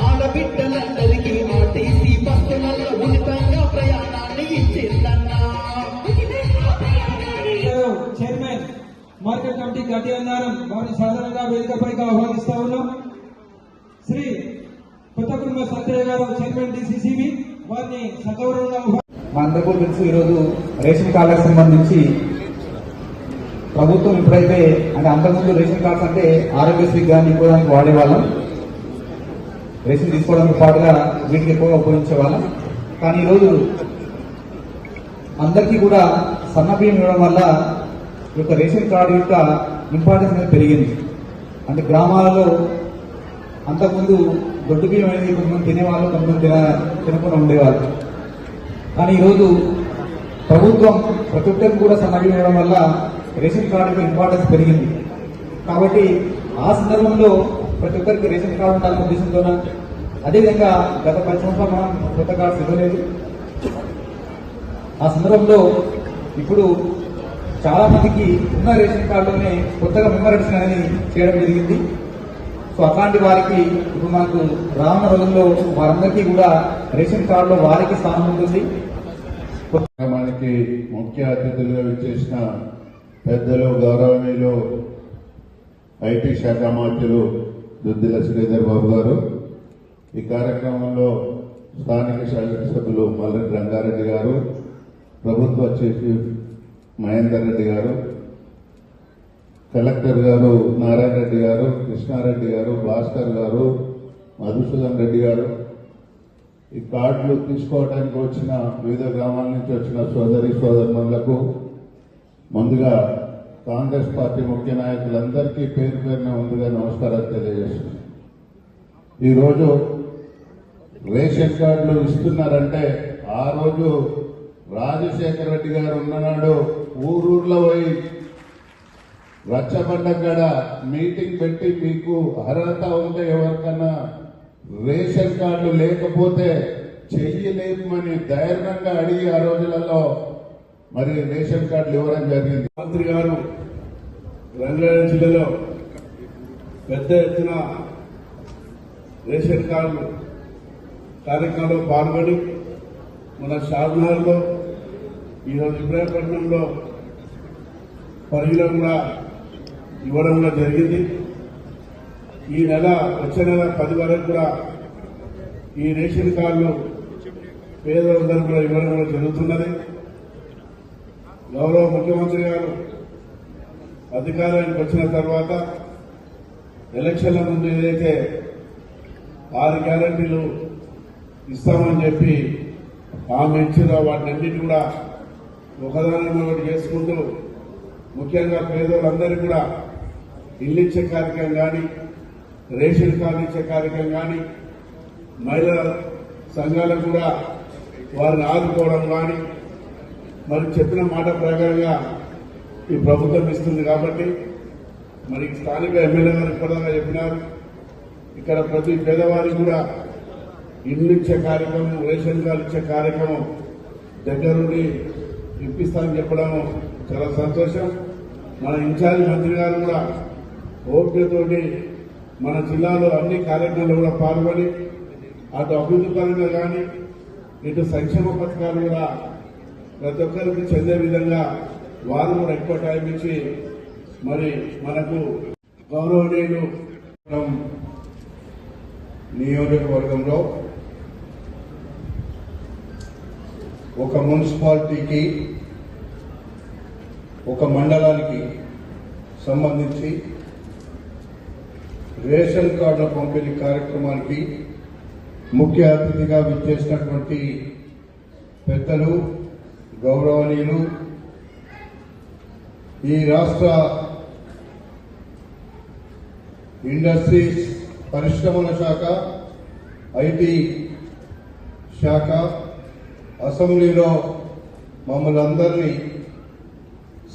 ఆడబిడ్డలందరికీ RTC బస్సులలో ఉచితంగా ప్రయాణాన్ని ఇచ్చిందన్నా. గారు చైర్మన్ మార్కెట్ కమిటీ గట్టి అన్నారం వారిని సాధారణంగా వేదికపైకి ఆహ్వానిస్తా ఉన్నాం. శ్రీ కొత్త కుటుంబ సత్యయ్య గారు చైర్మన్ డిసిసిబి వారిని సగౌరవంగా తెలుసు ఈరోజు రేషన్ కార్డులకు సంబంధించి ప్రభుత్వం ఇప్పుడైతే అంటే అంతకుముందు రేషన్ కార్డ్స్ అంటే ఆరోగ్యశ్రీ కానీ ఇవ్వడానికి వాడేవాళ్ళం. రేషన్ తీసుకోవడానికి పాటుగా వీటికి ఎక్కువగా ఉపయోగించేవాళ్ళం. కానీ ఈరోజు అందరికీ కూడా సన్న బియ్యం ఇవ్వడం వల్ల ఈ యొక్క రేషన్ కార్డు యొక్క ఇంపార్టెన్స్ అనేది పెరిగింది. అంటే గ్రామాలలో అంతకుముందు దొడ్డు బియ్యం అనేది కొంతమంది తినేవాళ్ళు కొంతమంది తిన తినకుండా ఉండేవాళ్ళు. కానీ ఈరోజు ప్రభుత్వం ప్రతి ఒక్కరికి కూడా సన్నబియ్యం ఇవ్వడం వల్ల రేషన్ కార్డు యొక్క ఇంపార్టెన్స్ పెరిగింది. కాబట్టి ఆ సందర్భంలో ప్రతి ఒక్కరికి రేషన్ కార్డు ఉండాలనే ఉద్దేశంతోన అదేవిధంగా గత పది సంవత్సరాలు మనం కొత్త కార్డ్స్ ఇవ్వలేదు ఆ సందర్భంలో ఇప్పుడు చాలా మందికి ఉన్న రేషన్ కార్డులోనే కొత్తగా మెమరేషన్ అనేది చేయడం జరిగింది. సో అట్లాంటి వారికి ఇప్పుడు మనకు రానున్న రోజుల్లో వారందరికీ కూడా రేషన్ కార్డులో వారికి స్థానం ఉంటుంది. మనకి ముఖ్య అతిథులుగా విచ్చేసిన పెద్దలు గౌరవనీయులు ఐటీ శాఖ మంత్రులు దుద్దిల శ్రీధర్ బాబు గారు. ఈ కార్యక్రమంలో స్థానిక శాసనసభ్యులు మల్లెడ్డి రంగారెడ్డి గారు ప్రభుత్వ చీఫ్ మహేందర్ రెడ్డి గారు కలెక్టర్ గారు నారాయణ రెడ్డి గారు కృష్ణారెడ్డి గారు భాస్కర్ గారు మధుసూదన్ రెడ్డి గారు. ఈ కార్డులు తీసుకోవడానికి వచ్చిన వివిధ గ్రామాల నుంచి వచ్చిన సోదరి సోదరులకు ముందుగా కాంగ్రెస్ పార్టీ ముఖ్య నాయకులందరికీ పేరు పేరున ముందుగా నమస్కారాలు తెలియజేస్తున్నాను. ఈరోజు రేషన్ కార్డులు ఇస్తున్నారంటే ఆ రోజు రాజశేఖర రెడ్డి గారు ఉన్ననాడు ఊరూర్లో పోయి రచ్చబండ కాడ మీటింగ్ పెట్టి మీకు అర్హత ఉంటే ఎవరికన్నా రేషన్ కార్డు లేకపోతే చెయ్యలేమని ధైర్యంగా అడిగి ఆ రోజులలో మరి రేషన్ కార్డులు ఇవ్వడం జరిగింది. మంత్రి గారు రంగారెడ్డి జిల్లాలో పెద్ద ఎత్తున రేషన్ కార్డు కార్యక్రమంలో పాల్గొని మన షాద్నగర్లో ఈరోజు ఇబ్రాహీంపట్నంలో పరిగిలో కూడా ఇవ్వడం కూడా జరిగింది. ఈ నెల వచ్చే నెల పది వరకు కూడా ఈ రేషన్ కార్డులు పేదలందరూ కూడా ఇవ్వడం కూడా జరుగుతున్నది. గౌరవ ముఖ్యమంత్రి గారు అధికారానికి వచ్చిన తర్వాత ఎలక్షన్ల ముందు ఏదైతే ఆరు గ్యారంటీలు ఇస్తామని చెప్పి హామీ ఇచ్చిందో వాటినన్నిటి కూడా ఒకదాని ఒకటి చేసుకుంటూ ముఖ్యంగా పేదోళ్ళందరికీ కూడా ఇల్లు ఇచ్చే కార్యక్రమం కానీ రేషన్ కార్డు ఇచ్చే కార్యక్రమం కానీ మహిళా సంఘాలకు కూడా వారిని ఆదుకోవడం కానీ మరి చెప్పిన మాట ప్రకారంగా ఈ ప్రభుత్వం ఇస్తుంది కాబట్టి మరి స్థానిక ఎమ్మెల్యే గారు ఇప్పటిదాకా చెప్పినారు. ఇక్కడ ప్రతి పేదవారికి కూడా ఇల్లు ఇచ్చే కార్యక్రమం రేషన్ కార్డు ఇచ్చే కార్యక్రమం దగ్గరుండి ఇప్పిస్తానని చెప్పడం చాలా సంతోషం. మన ఇన్ఛార్జ్ మంత్రి గారు కూడా ఓపికతోటి మన జిల్లాలో అన్ని కార్యక్రమాలు కూడా పాల్గొని అటు అభివృద్ధి పరంగా కానీ ఇటు సంక్షేమ పథకాలు కూడా ప్రతి ఒక్కరికి చెందే విధంగా వారు కూడా ఎక్కువ టైం ఇచ్చి మరి మనకు గౌరవనీయులు నియోజకవర్గంలో ఒక మున్సిపాలిటీకి ఒక మండలానికి సంబంధించి రేషన్ కార్డుల పంపిణీ కార్యక్రమానికి ముఖ్య అతిథిగా విచ్చేసినటువంటి పెద్దలు గౌరవనీయులు ఈ రాష్ట్ర ఇండస్ట్రీస్ పరిశ్రమల శాఖ ఐటీ శాఖ అసెంబ్లీలో మమ్మల్ని అందరినీ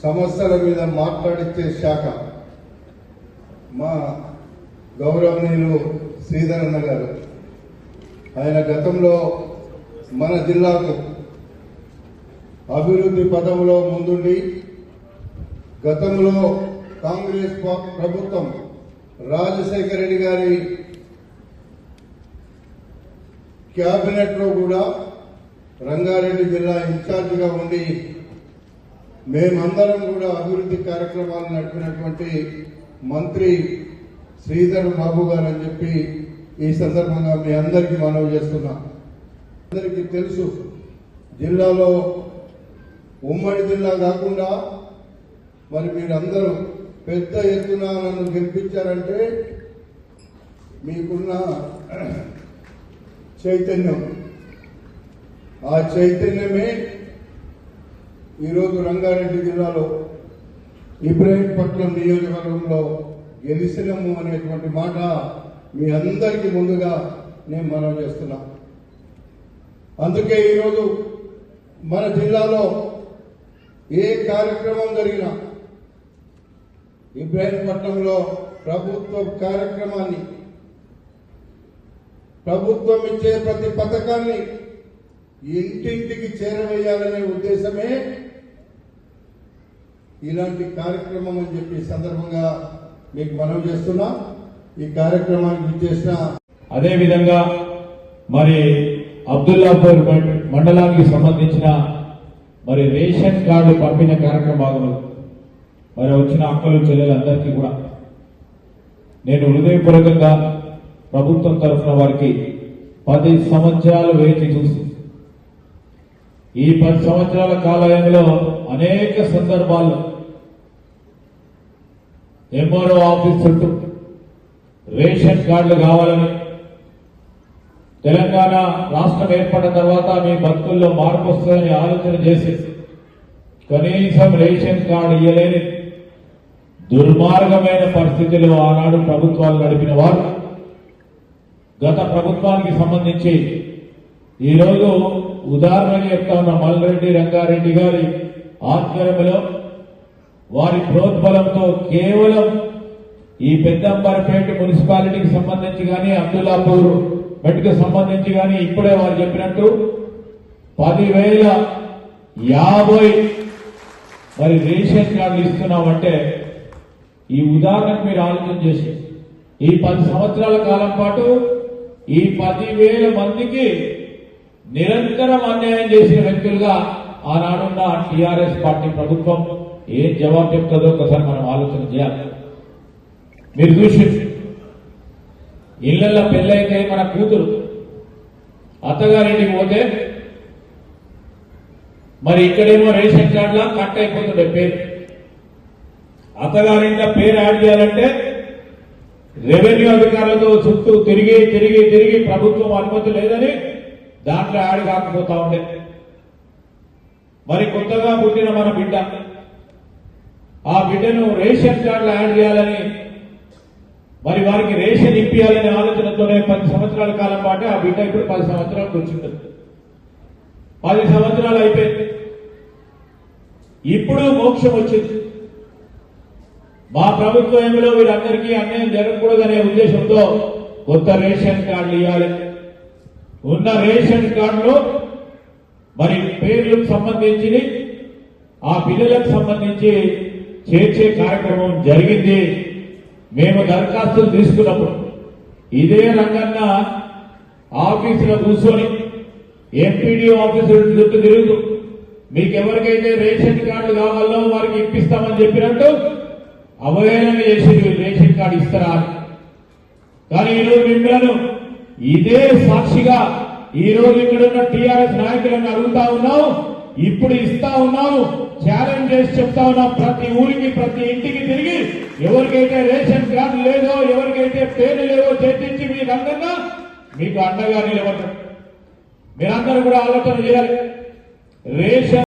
సమస్యల మీద మాట్లాడించే శాఖ మా గౌరవనీయులు శ్రీధరన్న గారు. ఆయన గతంలో మన జిల్లాకు అభివృద్ధి పదంలో ముందుండి గతంలో కాంగ్రెస్ ప్రభుత్వం రాజశేఖర రెడ్డి గారి క్యాబినెట్లో కూడా రంగారెడ్డి జిల్లా ఇన్ఛార్జిగా ఉండి మేమందరం కూడా అభివృద్ధి కార్యక్రమాలు నడిపినటువంటి మంత్రి శ్రీధర్ బాబు గారు అని చెప్పి ఈ సందర్భంగా మీ అందరికీ మనవి చేస్తున్నా. అందరికీ తెలుసు జిల్లాలో ఉమ్మడి జిల్లా కాకుండా మరి మీరందరూ పెద్ద ఎత్తున నన్ను గెలిపించారంటే మీకున్న చైతన్యం. ఆ చైతన్యమే ఈరోజు రంగారెడ్డి జిల్లాలో ఇబ్రాహీంపట్నం నియోజకవర్గంలో గెలిచినము అనేటువంటి మాట మీ అందరికీ ముందుగా నేను మనం చేస్తున్నా. అందుకే ఈరోజు మన జిల్లాలో ఏ కార్యక్రమం జరిగినా ఇబ్రాహీంపట్నంలో ప్రభుత్వ కార్యక్రమాన్ని ప్రభుత్వం ఇచ్చే ప్రతి పథకాన్ని ఇంటింటికి చేరవేయాలనే ఉద్దేశమే ఇలాంటి కార్యక్రమం అని చెప్పి సందర్భంగా మీకు మనవి చేస్తున్నా. ఈ కార్యక్రమానికి ఇచ్చేసిన అదేవిధంగా మరి అబ్దుల్లాపూర్ మండలానికి సంబంధించిన మరి రేషన్ కార్డు పంపిన కార్యక్రమాలు మరి వచ్చిన అక్కలు చెల్లెలందరికీ కూడా. నేను హృదయపూర్వకంగా ప్రభుత్వం తరఫున వారికి పది సంవత్సరాలు వేచి చూసి ఈ పది సంవత్సరాల కాలంలో అనేక సందర్భాల్లో ఎంఆర్ఓ ఆఫీస్ చుట్టూ రేషన్ కార్డులు కావాలని తెలంగాణ రాష్ట్రం ఏర్పడిన తర్వాత మీ బతుకుల్లో మార్పు వస్తుందని ఆలోచన చేసి కనీసం రేషన్ కార్డు ఇయ్యలేని దుర్మార్గమైన పరిస్థితిలో ఆనాడు ప్రభుత్వాలు నడిపిన వారు గత ప్రభుత్వానికి సంబంధించి ఈరోజు ఉదాహరణగా చెప్తా ఉన్న మల్రెడ్డి రంగారెడ్డి గారి ఆధ్వర్యంలో వారి ప్రోద్బలంతో కేవలం ఈ పెద్దంబరపేట మున్సిపాలిటీకి సంబంధించి కానీ అబ్దుల్లాపూర్ మెట్కు సంబంధించి కానీ ఇప్పుడే వారు చెప్పినట్టు పదివేల యాభై మరి రేషన్ కార్డులు ఇస్తున్నామంటే ఈ ఉదాహరణకు మీరు ఆలోచన చేసి ఈ పది సంవత్సరాల కాలం పాటు ఈ పదివేల మందికి నిరంతరం అన్యాయం చేసిన వ్యక్తులుగా ఆనాడున్న టిఆర్ఎస్ పార్టీ ప్రభుత్వం ఏం జవాబు చెప్తుందో ఒకసారి మనం ఆలోచన చేయాలి. మీరు చూసి ఇళ్ళలో పెళ్ళైతే మన కూతురు అత్తగారింటికి పోతే మరి ఇక్కడేమో రేషన్ కార్డులా కట్ అయిపోతుండే పేరు. అత్తగారింట్లో పేరు యాడ్ చేయాలంటే రెవెన్యూ అధికారులతో చుట్టూ తిరిగి తిరిగి తిరిగి ప్రభుత్వం అనుమతి లేదని దాంట్లో యాడ్ కాకపోతా ఉండే. మరి కొత్తగా పుట్టిన మన బిడ్డ. ఆ బిడ్డను రేషన్ కార్డులో యాడ్ చేయాలని మరి వారికి రేషన్ ఇప్పియాలనే ఆలోచనతోనే పది సంవత్సరాల కాలం పాటు ఆ బిడ్డ ఇప్పుడు పది సంవత్సరాలు కూర్చుంటుంది పది సంవత్సరాలు అయిపోయింది. ఇప్పుడు మోక్షం వచ్చింది. మా ప్రభుత్వంలో వీరందరికీ అన్యాయం జరగకూడదనే ఉద్దేశంతో కొత్త రేషన్ కార్డులు ఇవ్వాలి ఉన్న రేషన్ కార్డులో మరి పేర్లకు సంబంధించి ఆ పిల్లలకు సంబంధించి చేర్చే కార్యక్రమం జరిగింది. మేము దరఖాస్తులు తీసుకున్నప్పుడు ఇదే రంగన్న ఆఫీసులో కూర్చొని ఎంపీడీ ఆఫీసుల చుట్టూ తిరుగుతూ మీకు ఎవరికైతే రేషన్ కార్డు కావాలో వారికి ఇప్పిస్తామని చెప్పినట్టు అవహేళన చేసి రేషన్ కార్డు ఇస్తారా? అని కానీ ఈరోజు మిమ్మల్ని ఇదే సాక్షిగా ఈ రోజు ఇక్కడ ఉన్న టిఆర్ఎస్ నాయకులను అడుగుతా ఉన్నాం ఇప్పుడు ఇస్తా ఉన్నాము ఛాలెంజ్ చేసి చెప్తా ఉన్నాం ప్రతి ఊరికి ప్రతి ఇంటికి తిరిగి ఎవరికైతే రేషన్ కార్డు లేదో ఎవరికైతే పేరు లేదో చేర్చించి మీ రంగంగా మీకు అండగా నిలబడతాం. మీరందరూ కూడా ఆలోచన చేయాలి. రేషన్